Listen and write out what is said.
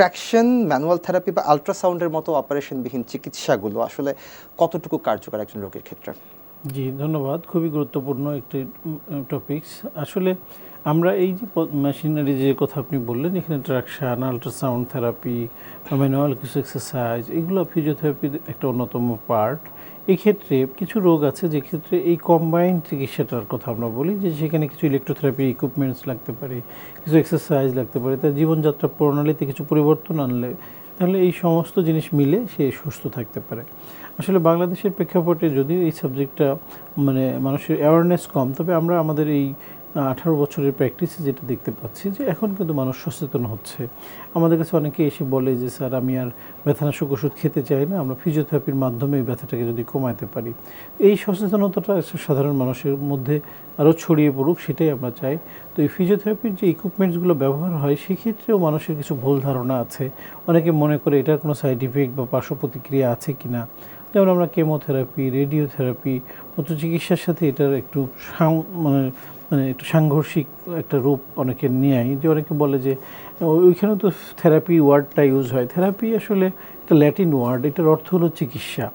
Traction manual therapy বা আলট্রাসাউন্ডের মতো অপারেশনবিহীন চিকিৎসাগুলো আসলে কতটুকু কার্যকর একজন রোগীর ক্ষেত্রে? জি, ধন্যবাদ। খুবই গুরুত্বপূর্ণ একটি টপিকস আসলে আমরা এই যে মেশিনারি যে কথা আপনি বললেন, এখানে ট্রাকশান আলট্রাসাউন্ড থেরাপি ম্যানুয়াল কিছু এক্সারসাইজ এগুলো ফিজিওথেরাপির একটা অন্যতম পার্ট এক্ষেত্রে কিছু রোগ আছে যে ক্ষেত্রে এই কম্বাইন চিকিৎসাটার কথা আমরা বলি, যে সেখানে কিছু ইলেকট্রোথেরাপি ইকুইপমেন্টস লাগতে পারে, কিছু এক্সারসাইজ লাগতে পারে তার জীবনযাত্রা প্রণালীতে কিছু পরিবর্তন আনলে তাহলে এই সমস্ত জিনিস মিলে সে সুস্থ থাকতে পারে। আসলে বাংলাদেশের প্রেক্ষাপটে যদিও এই সাবজেক্টটা মানে মানুষের অ্যাওয়ারনেস কম, তবে আমরা আমাদের এই আঠারো বছরের প্র্যাকটিসে যেটা দেখতে পাচ্ছি যে এখন কিন্তু মানুষ সচেতন হচ্ছে। আমাদের কাছে অনেকে এসে বলে যে, স্যার, আমি আর ব্যথানাশক ওষুধ খেতে চাই না, আমরা ফিজিওথেরাপির মাধ্যমে এই ব্যথাটাকে যদি কমাতে পারি। এই সচেতনতাটা সাধারণ মানুষের মধ্যে আরও ছড়িয়ে পড়ুক, সেটাই আমরা চাই। তো এই ফিজিওথেরাপির যে ইকুইপমেন্টসগুলো ব্যবহার হয়, সেক্ষেত্রেও মানুষের কিছু ভুল ধারণা আছে। অনেকে মনে করে এটার কোনো সাইড ইফেক্ট বা পার্শ্ব প্রতিক্রিয়া আছে কি না যেমন আমরা কেমোথেরাপি, রেডিওথেরাপি চিকিৎসার সাথে এটার একটু মানে মানে একটু সাংঘর্ষিক একটা রূপ অনেকে নেয় যে অনেকে বলে যে ওইখানে ওইখানেও তো থেরাপি ওয়ার্ডটা ইউজ হয়। থেরাপি আসলে একটা ল্যাটিন ওয়ার্ড এটার অর্থ হলো চিকিৎসা।